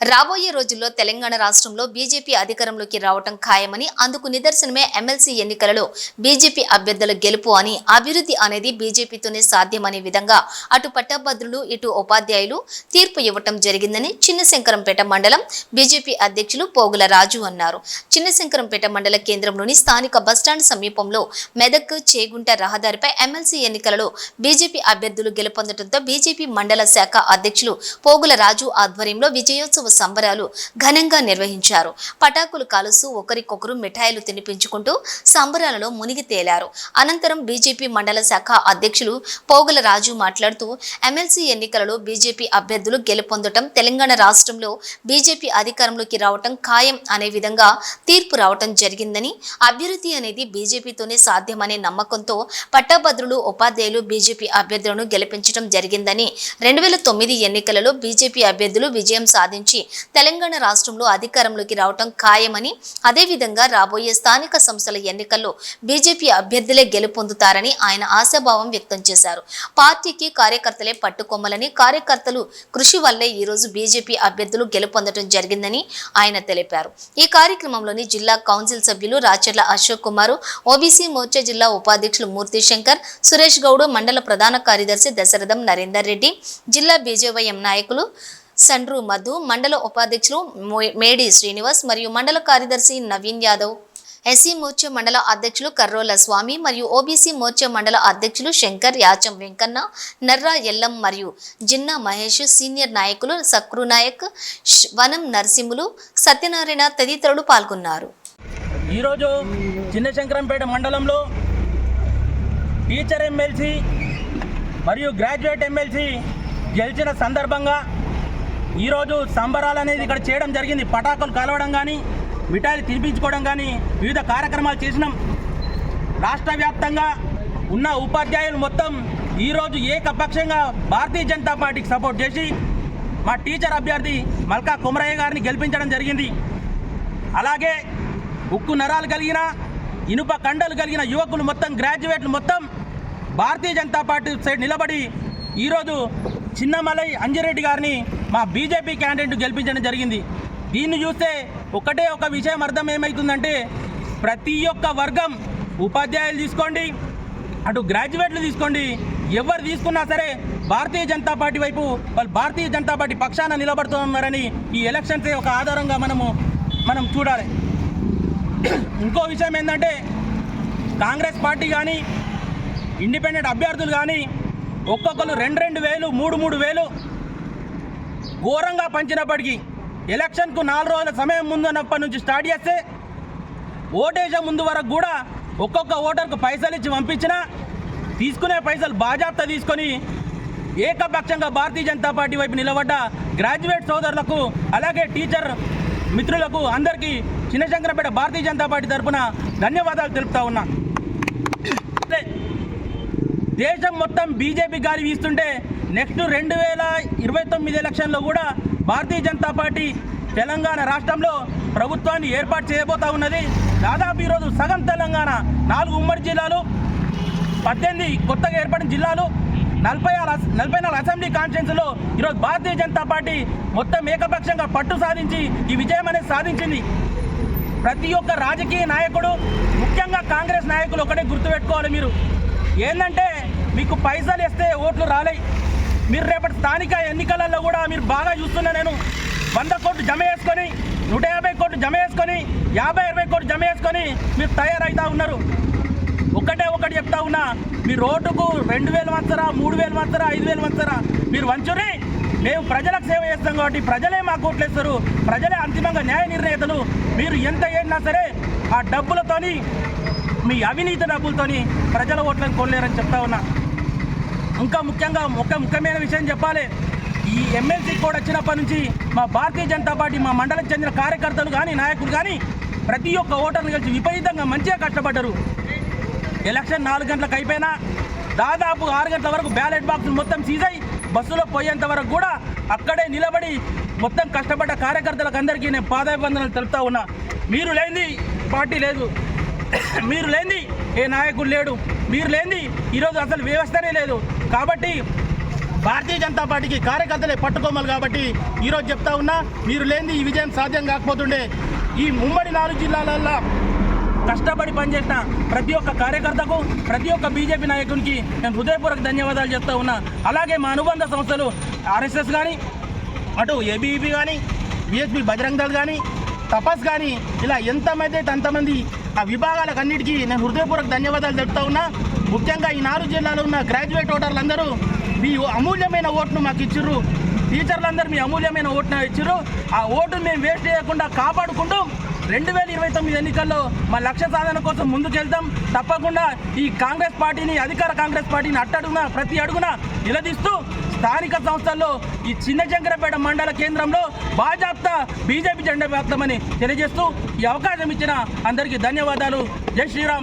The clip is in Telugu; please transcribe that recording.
రాబోయే రోజుల్లో తెలంగాణ రాష్ట్రంలో బీజేపీ అధికారంలోకి రావటం ఖాయమని అందుకు నిదర్శనమే ఎమ్మెల్సీ ఎన్నికలలో బీజేపీ అభ్యర్థుల గెలుపు అని అభివృద్ధి అనేది బీజేపీతోనే సాధ్యమనే విధంగా అటు పట్టభద్రులు ఇటు ఉపాధ్యాయులు తీర్పు ఇవ్వటం జరిగిందని చిన్నశంకరంపేట మండలం బీజేపీ అధ్యక్షులు పోగుల రాజు అన్నారు. చిన్నశంకరంపేట మండల కేంద్రంలోని స్థానిక బస్టాండ్ సమీపంలో మెదక్ చేగుంట రహదారిపై ఎమ్మెల్సీ ఎన్నికలలో బీజేపీ అభ్యర్థులు గెలుపొందడంతో బీజేపీ మండల శాఖ అధ్యక్షులు పోగుల రాజు ఆధ్వర్యంలో విజయోత్సవ సంబరాలు ఘనంగా నిర్వహించారు. పటాకులు కాలుస్తూ ఒకరికొకరు మిఠాయిలు తినిపించుకుంటూ సంబరాలలో మునిగి తేలారు. అనంతరం బీజేపీ మండల శాఖ అధ్యక్షులు పోగుల రాజు మాట్లాడుతూ ఎమ్మెల్సీ ఎన్నికలలో బీజేపీ అభ్యర్థులు గెలుపొందటం తెలంగాణ రాష్ట్రంలో బీజేపీ అధికారంలోకి రావటం ఖాయం అనే విధంగా తీర్పు రావటం జరిగిందని అభివృద్ధి అనేది బీజేపీతోనే సాధ్యమనే నమ్మకంతో పట్టభద్రులు ఉపాధ్యాయులు బీజేపీ అభ్యర్థులను గెలిపించడం జరిగిందని రెండు వేల తొమ్మిది ఎన్నికలలో బీజేపీ అభ్యర్థులు విజయం సాధించారు నుంచి తెలంగాణ రాష్ట్రంలో అధికారంలోకి రావటం ఖాయమని అదేవిధంగా రాబోయే స్థానిక సంస్థల ఎన్నికల్లో బీజేపీ అభ్యర్థులే గెలుపొందుతారని ఆయన ఆశాభావం వ్యక్తం చేశారు. పార్టీకి కార్యకర్తలే పట్టుకొమ్మలని కార్యకర్తలు కృషి వల్లే ఈరోజు బీజేపీ అభ్యర్థులు గెలుపొందడం జరిగిందని ఆయన తెలిపారు. ఈ కార్యక్రమంలోని జిల్లా కౌన్సిల్ సభ్యులు రాచర్ల అశోక్ కుమారు ఓబీసీ మోర్చా జిల్లా ఉపాధ్యక్షులు మూర్తి శంకర్ సురేష్ గౌడ్ మండల ప్రధాన కార్యదర్శి దశరథం నరేందర్ రెడ్డి జిల్లా బీజేవైఎం నాయకులు సండ్రు మధు మండల ఉపాధ్యక్షులు మేడి శ్రీనివాస్ మరియు మండల కార్యదర్శి నవీన్ యాదవ్. ఎస్సీ మోర్చా మండల అధ్యక్షులు కర్రోల స్వామి మరియు ఓబీసీ మోర్చా మండల అధ్యక్షులు శంకర్ యాచం వెంకన్న నర్రా ఎల్లం మరియు జిన్నా మహేష్ సీనియర్ నాయకులు సక్రు నాయక్ వనం నరసింహులు సత్యనారాయణ తదితరులు పాల్గొన్నారు. ఈరోజు చిన్నశంకరంపేట మండలంలో టీచర్ ఎమ్మెల్సీ మరియు గ్రాడ్యుయేట్ ఎమ్మెల్సీ గెలిచిన సందర్భంగా ఈరోజు సంబరాలు అనేది ఇక్కడ చేయడం జరిగింది. పటాకులు కలవడం కానీ మిఠాయిలు తినిపించుకోవడం కానీ వివిధ కార్యక్రమాలు చేసినాం. రాష్ట్ర వ్యాప్తంగా ఉన్న ఉపాధ్యాయులు మొత్తం ఈరోజు ఏకపక్షంగా భారతీయ జనతా పార్టీకి సపోర్ట్ చేసి మా టీచర్ అభ్యర్థి మల్కా కుమరయ్య గారిని గెలిపించడం జరిగింది. అలాగే ఉక్కు నరాలు కలిగిన ఇనుప కండలు కలిగిన యువకులు మొత్తం గ్రాడ్యుయేట్లు మొత్తం భారతీయ జనతా పార్టీ సైడ్ నిలబడి ఈరోజు చిన్నమలై అంజిరెడ్డి గారిని మా బీజేపీ క్యాండిడేట్ గెలిపించడం జరిగింది. దీన్ని చూస్తే ఒకటే ఒక విషయం అర్థం ఏమవుతుందంటే ప్రతి ఒక్క వర్గం ఉపాధ్యాయులు తీసుకోండి అటు గ్రాడ్యుయేట్లు తీసుకోండి. ఎవరు తీసుకున్నా సరే భారతీయ జనతా పార్టీ వైపు వాళ్ళు భారతీయ జనతా పార్టీ పక్షాన నిలబడుతున్నారని ఈ ఎలక్షన్సే ఒక ఆధారంగా మనము మనం చూడాలి. ఇంకో విషయం ఏంటంటే కాంగ్రెస్ పార్టీ కానీ ఇండిపెండెంట్ అభ్యర్థులు కానీ ఒక్కొక్కరు రెండు రెండు వేలు మూడు మూడు వేలు ఘోరంగా పంచినప్పటికీ ఎలక్షన్కు నాలుగు రోజుల సమయం ముందున్నప్పటి నుంచి స్టార్ట్ చేస్తే ఓటేసే ముందు వరకు కూడా ఒక్కొక్క ఓటర్కు పైసలు ఇచ్చి పంపించినా తీసుకునే పైసలు బాజాప్తా తీసుకొని ఏకపక్షంగా భారతీయ జనతా పార్టీ వైపు నిలబడ్డ గ్రాడ్యుయేట్ సోదరులకు అలాగే టీచర్ మిత్రులకు అందరికీ చిన్నశంకరపేట భారతీయ జనతా పార్టీ తరఫున ధన్యవాదాలు తెలుపుతా ఉన్నా. దేశం మొత్తం బీజేపీ గాలి వీస్తుంటే నెక్స్ట్ రెండు వేల ఇరవై తొమ్మిది ఎలక్షన్లో కూడా భారతీయ జనతా పార్టీ తెలంగాణ రాష్ట్రంలో ప్రభుత్వాన్ని ఏర్పాటు చేయబోతా ఉన్నది. దాదాపు ఈరోజు సగం తెలంగాణ నాలుగు ఉమ్మడి జిల్లాలు పద్దెనిమిది కొత్తగా ఏర్పడిన జిల్లాలు నలభై ఆరు నలభై నాలుగు అసెంబ్లీ కాన్స్టిట్యూన్సీలో ఈరోజు భారతీయ జనతా పార్టీ మొత్తం ఏకపక్షంగా పట్టు సాధించి ఈ విజయం అనేది సాధించింది. ప్రతి ఒక్క రాజకీయ నాయకుడు ముఖ్యంగా కాంగ్రెస్ నాయకులు ఒకటే గుర్తుపెట్టుకోవాలి మీరు. ఏంటంటే మీకు పైసలు ఇస్తే ఓట్లు రాలేయి. మీరు రేపటి స్థానిక ఎన్నికలలో కూడా మీరు బాగా చూస్తున్నా నేను. వంద కోట్లు జమ చేసుకొని నూట యాభై కోట్లు జమ చేసుకొని యాభై ఇరవై కోట్లు జమ చేసుకొని మీరు తయారవుతా ఉన్నారు. ఒకటే ఒకటి చెప్తా ఉన్నా మీ రోడ్డుకు రెండు వేలు వంచరా మూడు వేలు వంచరా ఐదు వేలు వంచరా మీరు వంచురి మేము ప్రజలకు సేవ చేస్తాం కాబట్టి ప్రజలే మాకు ఓట్లేస్తారు ప్రజలే అంతిమంగా న్యాయ నిర్ణేతలు. మీరు ఎంత ఏడినా సరే ఆ డబ్బులతోని మీ అవినీతి డబ్బులతోని ప్రజల ఓట్లను కొనలేరని చెప్తా ఉన్నా. ఇంకా ముఖ్యంగా ఒక ముఖ్యమైన విషయం చెప్పాలి. ఈ ఎమ్మెల్సీ కూడా వచ్చినప్పటి నుంచి మా భారతీయ జనతా పార్టీ మా మండలం చెందిన కార్యకర్తలు కానీ నాయకులు కానీ ప్రతి ఒక్క ఓటర్ని కలిసి విపరీతంగా మంచిగా కష్టపడ్డారు. ఎలక్షన్ నాలుగు గంటలకు అయిపోయినా దాదాపు ఆరు గంటల వరకు బ్యాలెట్ బాక్సులు మొత్తం సీజ్ అయి బస్సులో పోయేంత వరకు కూడా అక్కడే నిలబడి మొత్తం కష్టపడ్డ కార్యకర్తలకు అందరికీ నేను పాదాభివందనలు తెలుపుతా ఉన్నా. మీరు లేనిది పార్టీ లేదు. మీరు లేనిది ఏ నాయకుడు లేడు. మీరు లేనిది ఈరోజు అసలు వ్యవస్థనే లేదు. కాబట్టి భారతీయ జనతా పార్టీకి కార్యకర్తలే పట్టుకోమలు కాబట్టి ఈరోజు చెప్తా ఉన్నా మీరు లేనిది ఈ విజయం సాధ్యం కాకపోతుండే. ఈ ఉమ్మడి నాలుగు జిల్లాలలో కష్టపడి పనిచేసిన ప్రతి ఒక్క కార్యకర్తకు ప్రతి ఒక్క బీజేపీ నాయకునికి నేను హృదయపూర్వక ధన్యవాదాలు చెప్తా ఉన్నా. అలాగే మా అనుబంధ సంస్థలు ఆర్ఎస్ఎస్ కానీ అటు ఏబీఈపీ కానీ బిఎస్పీ బజరంగ్ దళ్ కానీ తపస్ కానీ ఇలా ఎంతమంది అంతమంది ఆ విభాగాలకు అన్నిటికీ నేను హృదయపూర్వక ధన్యవాదాలు తెలుపుతా ఉన్నా. ముఖ్యంగా ఈ నాలుగు జిల్లాలో ఉన్న గ్రాడ్యుయేట్ ఓటర్లందరూ మీ అమూల్యమైన ఓటును మాకు ఇచ్చిర్రు. టీచర్లందరూ మీ అమూల్యమైన ఓటును ఇచ్చిర్రు. ఆ ఓటును మేము వేస్ట్ చేయకుండా కాపాడుకుంటూ రెండు వేల ఇరవై తొమ్మిది ఎన్నికల్లో మా లక్ష్య సాధన కోసం ముందుకెళ్తాం. తప్పకుండా ఈ కాంగ్రెస్ పార్టీని అధికార కాంగ్రెస్ పార్టీని అట్టడుగున ప్రతి అడుగున నిలదీస్తూ స్థానిక సంస్థల్లో ఈ చిన్న శంకరపేట మండల కేంద్రంలో బాజాప్తా బీజేపీ జెండా వ్యాప్తమని తెలియజేస్తూ ఈ అవకాశం ఇచ్చిన అందరికీ ధన్యవాదాలు. జై శ్రీరామ్.